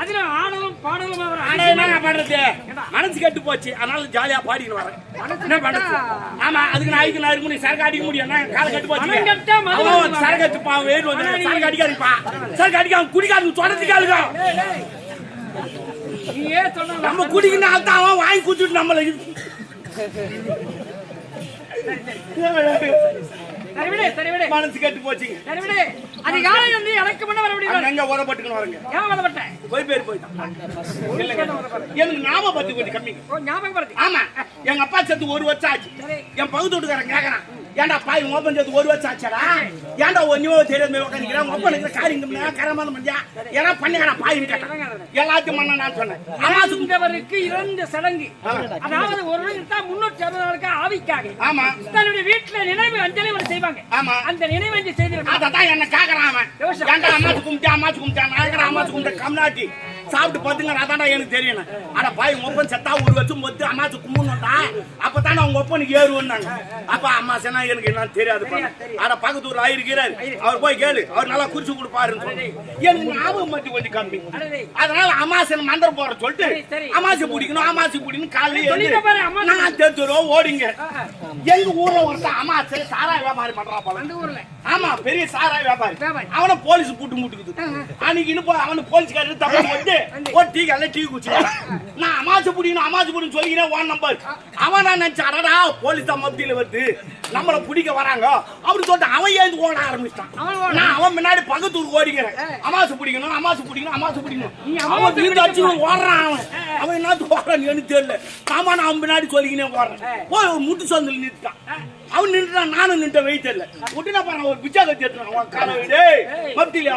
அதுல ஆடலும் பாடலும் என்ன பண்றது மனசு கெட்டு போச்சு. அதனால ஜாலியா பாடின்னு வரேன் என்ன பண்றது? ஆமா அதுக்கு நான் நான் இருக்க சரக்கு அடிக்க முடியும். என்ன? கால கட்டு போச்சு. சரக்கு எடுத்து பாவம் வேறு வந்து சரக்கு அடிக்காதுப்பா சரக்கு அடிக்காம குடிக்காது சொன்ன நம்ம குடிக்கணும் ஆள்தான் அவன் வாங்கி குடிச்சிட்டு நம்மள மனசு கெட்டு போச்சுங்க. விடு அதிகாலை வந்து எனக்கு முன்ன வர முடியும் அங்க உரப்பட்டுக்கணும் வரங்க. ஏன் வரப்பட்டேன் போய் பேர் போயிட்டான். இல்லைங்க. எனக்கு ஞாபகம் பத்தி கொஞ்சம் ஞாபகம் ஆமா. எங்க அப்பா செத்து ஒரு வருஷம் ஆச்சு. என் பகுத்து வீட்டுக்காரன் கேக்குறான். ஏன்டா பாய் ஓப்பன் செத்து ஒரு வருஷம் ஆச்சாடா ஏன்டா ஒன்னும் தெரியாத உட்காந்துக்கிறேன் ஒப்பனுக்கு காரியம் கரமான மண்டியா ஏன்னா பண்ணிக்கிறா பாயின்னு கேட்டான் எல்லாத்தையும் பண்ண நான் சொன்னேன். அமாசுக்கு இறந்தவருக்கு இறந்த சடங்கு அதாவது ஒரு தான் முன்னூற்றி அறுபது நாளுக்கு ஆவிக்காக. ஆமா. தன்னுடைய வீட்டுல நினைவு அஞ்சலி ஒன்று செய்வாங்க. ஆமா. அந்த நினைவு அஞ்சலி செய்து விட்டு அததான் என்ன கேக்குறான் அவன். ஏன்டா அம்மாச்சு கும்பிட்டா அம்மாச்சு கும்பிட்டா நான் அம்மாச்சு கும்பிட்ட கம்நாட்டி சாப்பிட்டு பாத்துங்க அதான்டா எனக்கு தெரியணும் ஆனா பாய் உங்க ஒப்பன் செத்தா ஒரு வருஷம் மொத்து அம்மாச்சு கும்பிடணும்டா அப்பதான் அவங்க ஒப்பனுக்கு ஏறுவன்னாங்க அப்ப அம்மா சொன்னா எனக்கு என்ன தெரியாது. ஆனா பக்கத்து ஊர்ல ஆயிருக்கிறாரு அவர் போய் கேளு அவர் நல்லா குறிச்சு கொடுப்பாருன்னு சொன்னாரு. எனக்கு ஞாபகம் மட்டும் கொஞ்சம் கம்மி. அதனால அமாசன் மந்திரம் போற சொல்லிட்டு. அமாசி பிடிக்கணும் அமாசி பிடிக்கணும் காலையில. நான் தெரிஞ்சிடும் ஓடிங்க எங்க ஊர்ல ஒருத்தன் அமாசை சாராய வியாபாரம் பண்றா போல ஆமா பெரிய சாராய வியாபாரி வியாபாரி. அவன போலீஸ் பூட்டு முட்டுக்குது அன்னைக்கு இன்னும் அவன போலீஸ்காரர் தப்பு வந்து ஒரு டீ கல்ல டீ குச்சி நான் அமாசு புடிக்கணும் அமாசு புடின்னு சொல்லிக்கிறேன் ஒன் நம்பர் அவன் நான் நினைச்சா அடடா போலீஸ் தான் மத்தியில வருது. நம்மள பிடிக்க வராங்க. அப்படி சொல்லிட்டு அவன் ஏந்து ஓட ஆரம்பிச்சிட்டான். நான் அவன் முன்னாடி பக்கத்தூர் ஓடிக்கிறேன். அமாசு பிடிக்கணும் அமாசு பிடிக்கணும் அமாசு பிடிக்கணும். அவன் வீட்டு பிடிக்க அடிச்சு ஓடுறான் அவன். அவன் என்னத்துக்கு ஓடுறான்னு தெரியல. ஆமா நான் முன்னாடி சொல்லிக்கினே ஓடுறேன். போய் ஒரு முட்டு சந்தில் நிறுத்தான் அவன் நின்றுட்டான் நானும் நின்ற வெயிட் இல்ல. உடனே பாருங்க ஒரு பிச்சா கத்தி எடுத்துறான் அவன் கால வீடு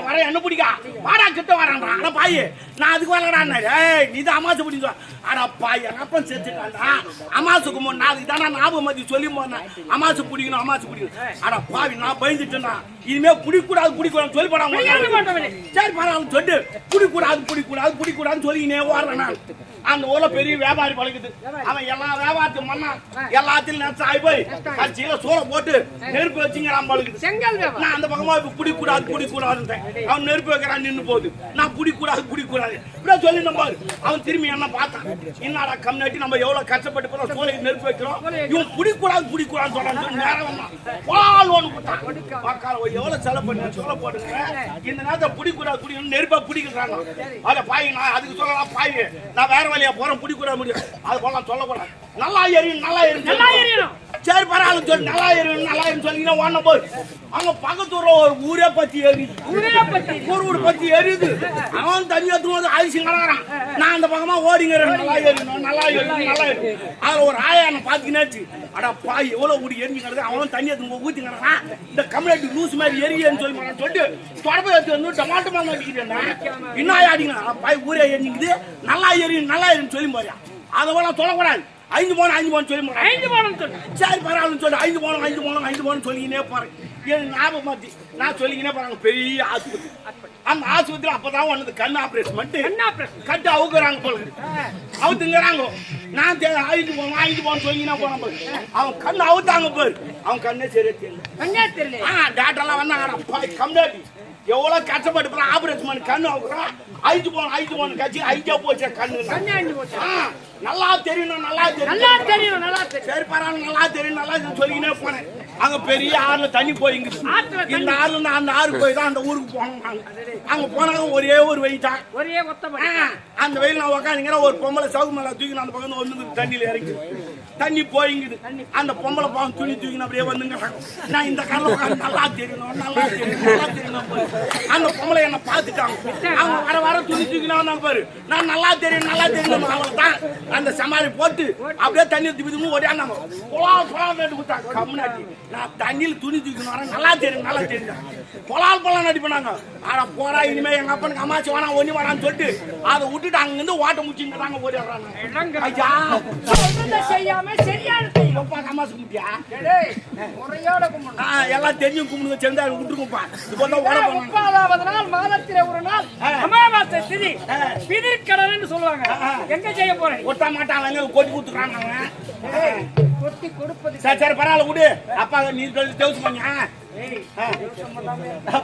வர என்ன பிடிக்கா? வாடா கிட்ட வரான்டா அட பாய் நான் அதுக்கு வரலான்னு ஏய் நீ தான் அமாசு பிடிங்க அட பாய் எங்க அப்பன் செத்துட்டான்டா அமாசுக்கு முன் நான் அதுக்கு தானே ஞாபகம் மதி சொல்லி போனேன். அமாசு பிடிக்கணும் அமாசு பிடிக்கணும். அட பாவி நான் பயந்துட்டேன்டா. இனிமே பிடிக்கூடாது பிடிக்கூடாது சொல்லி போடாம. சரி பரவாயில்ல சொல்லிட்டு குடிக்கூடாது குடிக்கூடாது குடிக்கூடாதுன்னு சொல்லிக்கினே ஓடுறேன்? நான் அந்த ஊர்ல பெரிய வியாபாரி பழகுது. அவன் எல்லா வியாபாரத்தையும் பண்ணா எல்லாத்தையும் நச்சு ஆகி போய் கட்சியில சோளை போட்டு நெருப்பு வச்சுங்கிறான் பழகுது. நான் அந்த பக்கமா இப்ப குடிக்கூடாது குடிக்கூடாதுன்றேன் அவன் நெருப்பு வைக்கிறான் நின்னு போகுது. நான் குடிக்கூடாது குடிக்கூடாது. இப்படியே சொல்லி நம்ம அவன் திரும்பி என்ன பார்த்தான். என்னடா கம்னாட்டி நம்ம எவ்வளவு கஷ்டப்பட்டு போறோம் சோலைக்கு நெருப்பு வைக்கிறோம்? இவன் குடிக்கூடாது குடிக்கூடாது சொல்றான். சொல்லி நேரம் பால் ஒண்ணு கொடுத்தான். எவ்வளவு செலவு பண்ணி சோலை போட்டுங்க இந்த நேரத்தை குடிக்கூடாது குடிக்கணும் நெருப்பா பிடிக்கிறாங்க அதை பாய் நான் அதுக்கு சொல்லலாம் பாய் நான் வேற வழியா போறேன் குடிக்கூடாது முடியும் அது போல சொல்லக்கூடாது நல்லா எரியும் நல்லா எரியும் நல்லா எரியும் சரி பரவாயில்ல சொல்லி. நல்லா எரியும் நல்லா எரியும் சொல்லி. ஓடன போய். அங்க பக்கத்தூர்ல ஒரு ஊரே பத்தி எரியுது. ஊரே பத்தி? ஊர் ஊர் பத்தி எரியுது. அவன் தனியா தூங்க அரிசி கிடக்குறான் நான் அந்த பக்கமா ஓடிங்கிறேன். நல்லா எரியணும் நல்லா எரியணும் நல்லா எரியும் அதுல ஒரு ஆயான பாத்தீங்கன்னாச்சு அட பாய் எவ்வளவு ஊடி எரிஞ்சு கிடக்கு. அவன் தண்ணியை தூங்க ஊத்தி கிடக்குறான். இந்த கம்யூனிட்டி லூஸ் மாதிரி எரியன்னு சொல்லி நான் சொல்லிட்டு தொடர்பு எடுத்து வந்து டமாட்டோ மாங்க அடிக்கிறேன். என்ன அடிக்கலாம் பாய் ஊரே எரிஞ்சுக்குது. நல்லா எரியும் நல்லா எரியும் சொல்லி போறியா அதை போல சொல்லக்கூடாது. ஐந்து போன ஐந்து போன சொல்லி ஐந்து போனம் சொல்லு. சரி பரவாயில்ல சொல்லி. ஐந்து போனோம் ஐந்து போனோம் ஐந்து போனோம் சொல்லிக்கினே போறேன். எனக்கு ஞாபகம் மாத்தி நான் சொல்லிக்கினே போறாங்க பெரிய ஆஸ்பத்திரி. அந்த ஆஸ்பத்திரி அப்பதான் ஒண்ணு கண் ஆபரேஷன் பண்ணிட்டு என்ன பிரச்சனை கட்டு அவுக்குறாங்க போல அவுத்துங்கிறாங்க. நான் ஐந்து போனோம் ஐந்து போனோம் சொல்லிக்கினே போன போது அவன் கண்ணு அவுத்தாங்க பாரு அவன் கண்ணே சரியா தெரியல. கண்ணே தெரியல. ஆ டாக்டர்லாம் வந்தாங்க கம்டாட்டி எவ்வளவு கஷ்டப்பட்டு போறான் ஆபரேஷன் பண்ணி கண்ணு அவுக்குறான் ஐந்து போனோம் ஐந்து போனோம் கட்சி ஐஜா போச்சு கண்ணு நல்லா தெரியணும் நல்லா தெரியும். நல்லா தெரியும் நல்லா தெரியும். சரி பரவாயில்ல நல்லா தெரியும் நல்லா சொல்லிக்கினே போனேன். அங்க பெரிய ஆறுல தண்ணி தண்ணி. இந்த ஆறுல அந்த ஆறு போய் தான் அந்த ஊருக்கு போனோம் நாங்க. அங்க போனாங்க ஒரே ஒரு வெயில் தான். ஒரே ஒத்தபடி ஆ, அந்த வெயில் நான் உக்காந்துங்கிற ஒரு பொம்பளை சவுக்கு மேல தூக்கி அந்த பக்கம் வந்து தண்ணியில இறங்கி தண்ணி போயிங்குது. அந்த பொம்பளை பாவம் துணி தூக்கி அப்படியே வந்துங்க நான் இந்த காலம் நல்லா தெரியணும் நல்லா தெரியணும் நல்லா தெரியணும். அந்த பொம்பளை என்ன பார்த்துட்டாங்க. அவங்க வர வர துணி தூக்கி வந்தாங்க பாரு. நான் நல்லா தெரியும் நல்லா தெரியணும் அவளை தான். அந்த சமாளி போட்டு அப்படியே தண்ணி திப்பி ஓடியாந்தாங்க. பொலால் பொலால் நட்டு கொடுத்தாங்க கம்முனாட்டி. நான் தண்ணியில் துணி தூக்கி வரேன். நல்லா தெரியும் நல்லா தெரியும். பொலால் பொலால் நடி பண்ணாங்க. ஆனா போறா இனிமே எங்க அப்பனுக்கு அம்மாச்சி வேணாம் ஒண்ணு வேணாம்னு சொல்லிட்டு அதை விட்டுட்டு அங்கிருந்து ஓட்ட முடிச்சுங்க தாங்க ஓடிடுறாங்க ஐயா. சொல்றதை செய்யாம சரியான செய்யும் எப்பா அம்மாசுக்கு முட்டியா டேய், முறையோட கும்பிடணும். ஆ, எல்லாம் தெரியும் கும்பிடுங்க. சேர்ந்தா விட்டுருக்கும்ப்பா இப்போ தான் முப்பாதாவது நாள் மாதத்திலே ஒரு நாள். அமாவாசை திதி. ஆ. பிதிர்கடன்னு சொல்லுவாங்க. எங்க செய்ய போறேன்? ஒட்ட மாட்டான் எங்க கொட்டி கொடுத்துக்கிறாங்க கொட்டி கொடுப்பது சரி சரி பரவாயில்ல விடு. அப்பா நீ சொல்லி தேவசம் பண்ணி.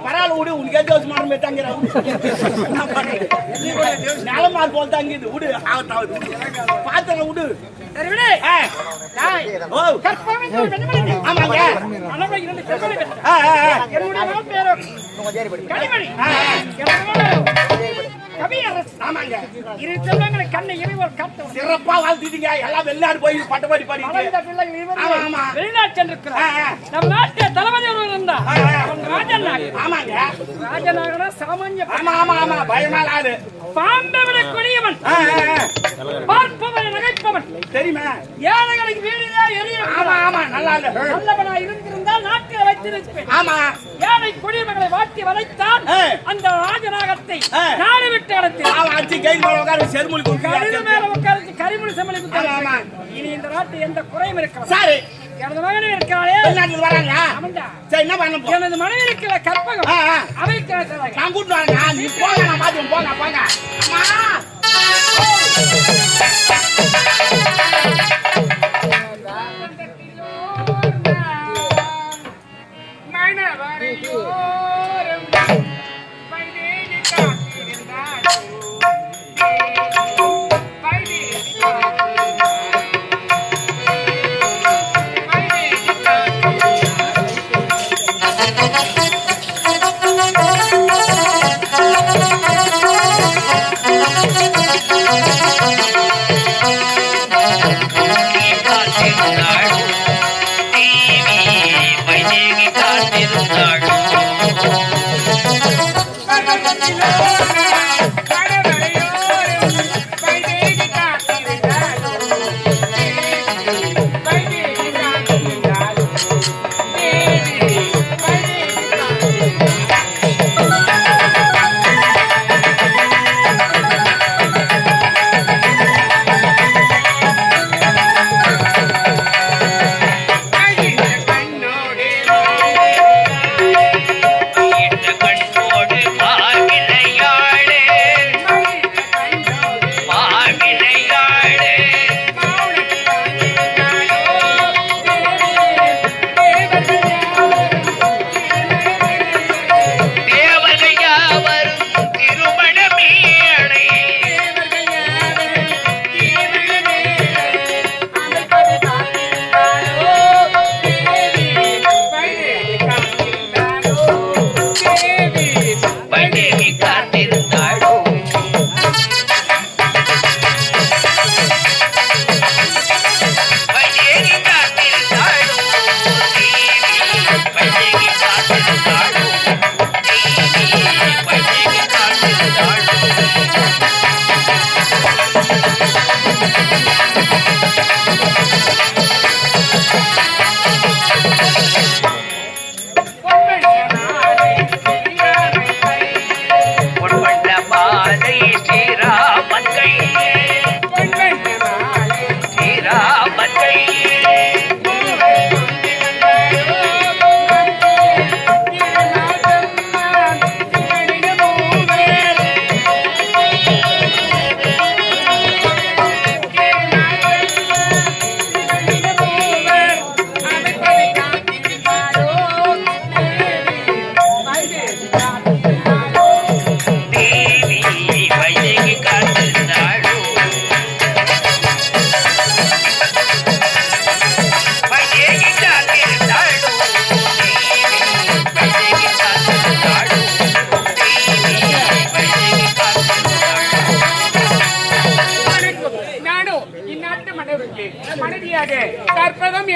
பரவாயில்ல விடு. உனக்கே தேவசம் மாற மாட்டாங்கிற நிலமா போல் தங்கிது விடு. ஆகத்தாவது பாத்திரம் விடு. ஆமாங்க. என்னுடைய கனிமணி. கவியரசு. ஆமாங்க. இரு செல்வங்களை கண்ணை இறைவர் காத்தவர். சிறப்பா வாழ்த்துட்டீங்க. எல்லாம் வெளிநாடு போய் சென்றிருக்கிறார். நாட்டு தளபதி ஒருவர். ஆமாங்க. சாமானிய ஆமா ஆமா ஆமா. பாம்பை விட கொடியவன். பார்ப்பவன் நகைப்பவன். தெரியுமா? ஏழைகளுக்கு வீடிலே எரிய ஆமா ஆமா. நல்லா இல்ல. நல்லவனா இருந்திருந்தால் நாட்டில் வைத்திருப்பேன். ஆமா. ஏழை குடிமகளை வாட்டி வளைத்தான் ஆ. அந்த ராஜநாகத்தை ஆ. அடைத்தான் அவன் அச்சு கை மேல உட்கார செருமொழி கருது மேல உட்கார்ந்து கரிமொழி ஆமா, ஆமா. இனி இந்த நாட்டு எந்த குறையும் இருக்காது. சரி. எனது மகன் இருக்கிறாளே வெளிநாட்டுக்கு வராங்க அவன்டா சரி என்ன பண்ண எனது மனைவி இருக்கிற கற்பகம். அவைக்கு நான் கூட்டு நீ போங்க நான் பாத்து போங்க போங்க.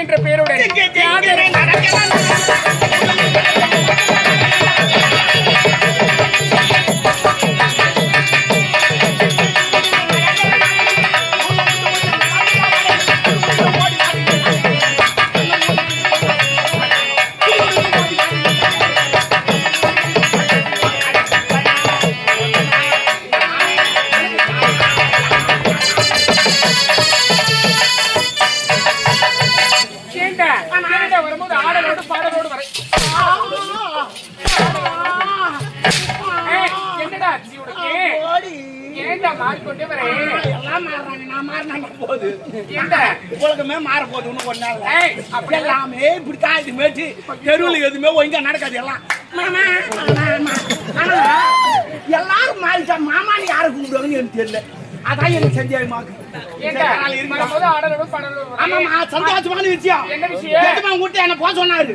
என்ற பெயருடன் ஏண்டா மாறிக்கொண்டே வரே எல்லாம் மாறுறாங்க, நான் மாறினாங்க. போகுது. ஏண்டா உலகமே மாற போகுது இன்னும் கொஞ்ச அப்படி எல்லாமே இப்படித்தான் இதுமேட்டு தெருவுல எதுவுமே ஒழுங்கா நடக்காது எல்லாம். மாமா, மாமா. ஆனா, எல்லாரும் மாறிட்டா மாமான்னு யாரை கூப்பிடுவாங்கன்னு எனக்கு தெரியல. அதான் எனக்கு வரை ஆமாமா சந்தோஷமான விஷயம்? எதுமா உங்ககிட்ட என்ன போக சொன்னாரு?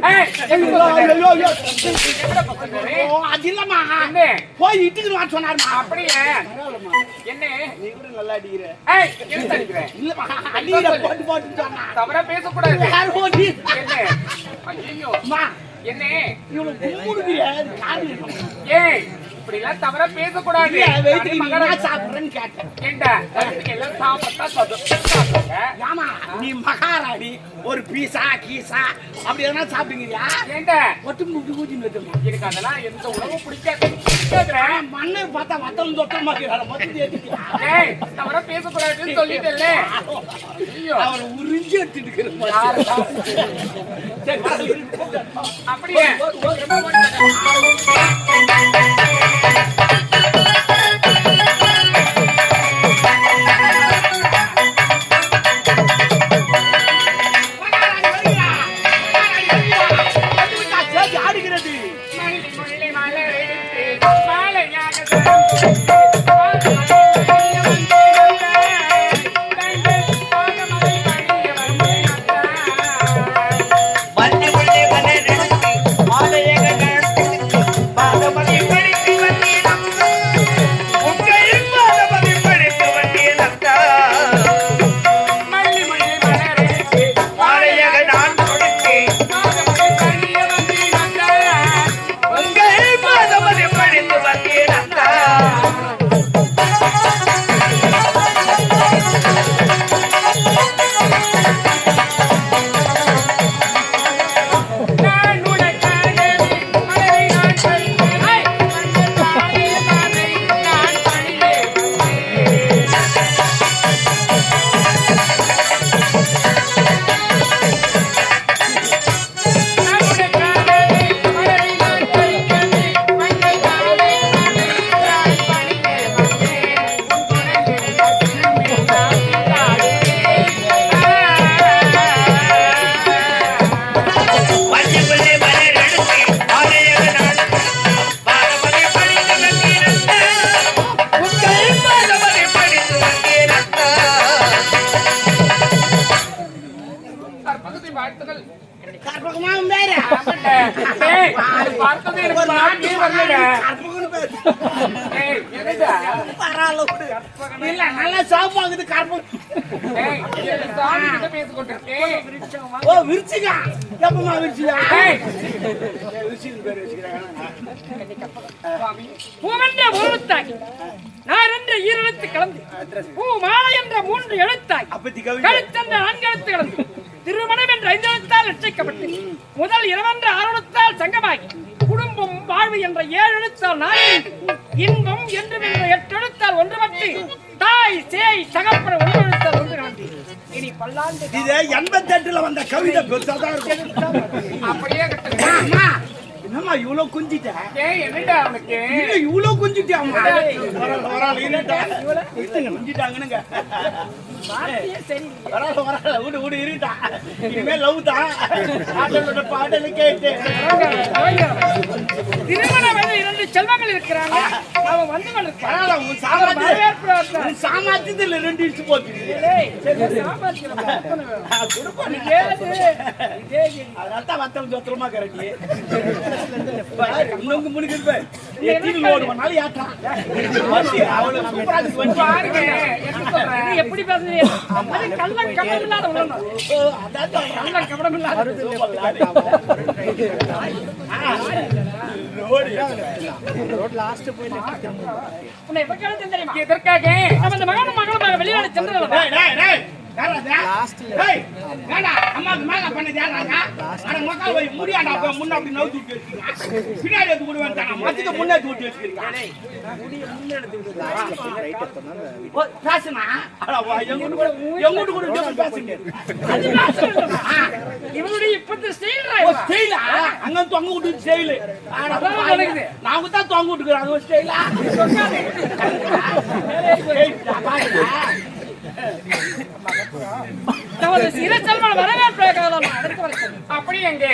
அது இல்லம்மா. என்ன? போய் இட்டுக்கு வர சொன்னாருமா அப்படியே? என்ன? நீ கூட நல்லா அடிக்கிற. ஏய் என்ன அடிக்கிறேன் இல்லம்மா அடிக்கிற? போட்டு போட்டு சொன்னா தவறா பேசக்கூடாது. யார் ஓடி என்ன? ஐயோ என்ன? இருக்கணும். ஏய் இப்படி எல்லாம் தவறா பேசக்கூடாது. சாப்பிடுறேன்னு கேட்டேன். வயித்துக்கு எல்லாம் சாப்பிட்டா சாப்பிடுங்க ஏமா நீ மகாராணி ஒரு பீஸா கீசா அப்படி எதனா சாப்பிடுங்கிறியா ஏண்டா? ஒட்டு முட்டு ஊத்தி நிறுத்துமா எனக்கு அதெல்லாம் எந்த உணவும் பிடிக்காது. மண்ணை பார்த்தா மொத்தம் ஏத்திட்டியா ஏய் தவறா பேசக்கூடாதுன்னு சொல்லிட்டேன்ல. ஐயோ. அவர் உறிஞ்சி எடுத்துட்டு அப்படியே? இல்ல நல்லா கற்பகம். ஓ விரிச்சிக்கா எப்பமா விரிச்சிக்கா பூவென்ற நான் என்ற ஈரெழுத்து கலந்து பூ மாலை என்ற மூன்று எழுத்தாய் அப்பத்தி கவிதை கழுத்தென்ற நான்கு எழுத்து கலந்து திருமணம் என்ற ரட்சிக்கப்பட்டு முதல் இரவென்ற ஆறுத்தால் சங்கமாகி குடும்பம் வாழ்வு என்ற ஏழு எழுத்தால் நாலு இன்பம் என்ற எட்டு எழுத்தால் ஒன்றுபட்டு தாய் சேய் தகப்பன ஒன்று எழுத்தால் ஒன்று கலந்து இனி பல்லாண்டு இது எண்பத்தி எட்டுல வந்த கவிதை பெருசாதான் இருக்கும். அப்படியே என்னம்மா இவ்வளவு குஞ்சிட்ட? டேய், என்னடா அவனுக்கு? இல்ல இவ்வளவு குஞ்சிட்டியாம்மா வரால வரால இருட்டா வரால இருட்டா இனிமே லவ் தான் பாடலோட பாடலு கேட்டு. இருக்கிறாங்க. அவன் வந்து பரவாயில்ல உன் சாமர்த்தியம் உன் சாமர்த்தியத்துல ரெண்டு இடிச்சு போச்சு ஏய், சரி, சாமர்த்தியம் அப்பனை வேணும். கொடுப்போம் ஏது? இதே இது. அதனால தான் வத்தம் இன்னொங்க எப்படி பேசுறீங்க அது கள்ள கபடம் இல்லாத அதான் கள்ள கபடம் இல்லாத உன்னை எப்ப கேளும் தெரியுமா? எதற்காக? நம்ம இந்த மகனும் மகளுமாக வெளிநாடு சென்றதுல நான் தான் தொங்க விட்டுக்கிறேன், நமது சிறு செல்வன் வரவேற்பதற்காக தான் நான் அதற்கு வரேன் அப்படி எங்க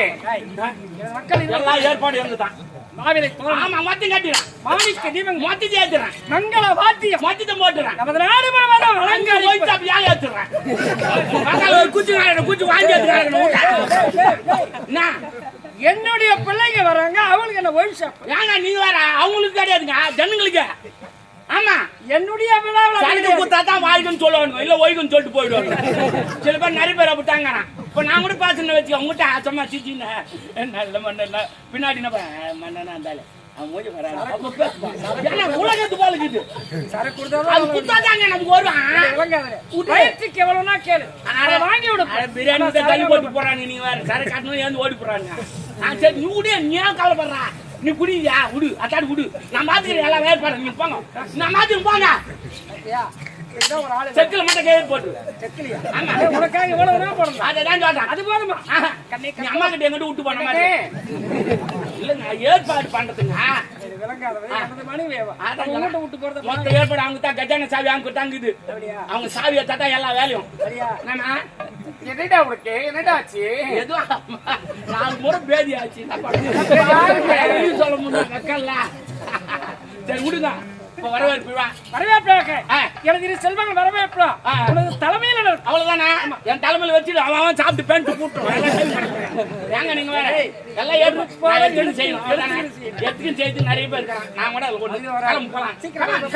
மக்கள் ஏற்பாடு இருந்துதான். மாவிலை ஆமா மொத்தம் கட்டிடுறேன். மாணிக்க தீபம் மொத்தத்தை ஏத்துறேன். மங்கள வாத்தியம். மொத்தத்தை போட்டுறேன். நமது நாடு அங்க வழங்கல் போயிட்டு அப்படியே ஏத்துறேன் பக்கத்துல ஒரு குச்சி குச்சி வாங்கி ஏத்துறாங்க என்ன? என்னுடைய பிள்ளைங்க வராங்க அவங்களுக்கு என்ன ஒயின் ஷாப் ஏங்க நீங்க வேற அவங்களுக்கு கிடையாதுங்க ஜனங்களுக்கு. ஆமா. என்னுடைய விழாவில் சரக்கு குத்தா தான் வாய்க்குன்னு சொல்லுவாங்க இல்ல ஒய்க்குன்னு சொல்லிட்டு போயிடுவாங்க சில பேர் நிறைய பேர் அப்படிட்டாங்க இப்ப நான் கூட பேசுன வச்சு அவங்ககிட்ட சும்மா சிச்சின்னு. நல்ல மண்ண இல்ல. பின்னாடி என்ன மண்ணனா அட, பிரியாணி போட்டு போறாங்க நீங்க வேற. சரக்கு ஓடி போறாங்க ஆ சரி நீ விடு நீ கவலைப்படுறா? நீ குடியா விடு அத்தாடி விடு நான் பாத்துக்கிறேன் எல்லாம் வேறுபாடு நீங்க போங்க. நான் மாத்திரம் போங்க. செக்கில் மட்டும் கையில் போட்டு. செக்கிலியா? ஆமா. உனக்காக நேரம் போடணும். அதை தான் சொல்றேன். அது போதுமா? அம்மா கிட்ட எங்கிட்ட விட்டு போன மாதிரி. இல்லங்க ஏற்பாடு பண்றதுங்க. அதான் ஏற்பாடு அவங்க தான் கஜான சாவி அவங்க தாங்குது அவங்க சாவியை தட்டா எல்லா வேலையும். என்னடா உனக்கு? என்னடா ஆச்சு? எதுவும் நாலு முறை பேதி ஆச்சு. சொல்ல முடியும் சரி விடுங்க. வரவேற்பு வா. வரவேற்பாக ஆ. எனது இரு செல்வங்கள் வரவேற்பா. உனது தலைமையில் அவ்வளவுதானே? என் தலைமையில வச்சுட்டு அவன் அவன் சாப்பிட்டு பேண்ட். ஏங்க நீங்க வேற? எல்லாம் எடுத்துன்னு செய்யணும்? எடுத்துன்னு செய்து நிறைய பேர் இருக்காங்க. நான் கூட அதுல ஒண்ணு கிளம்பு,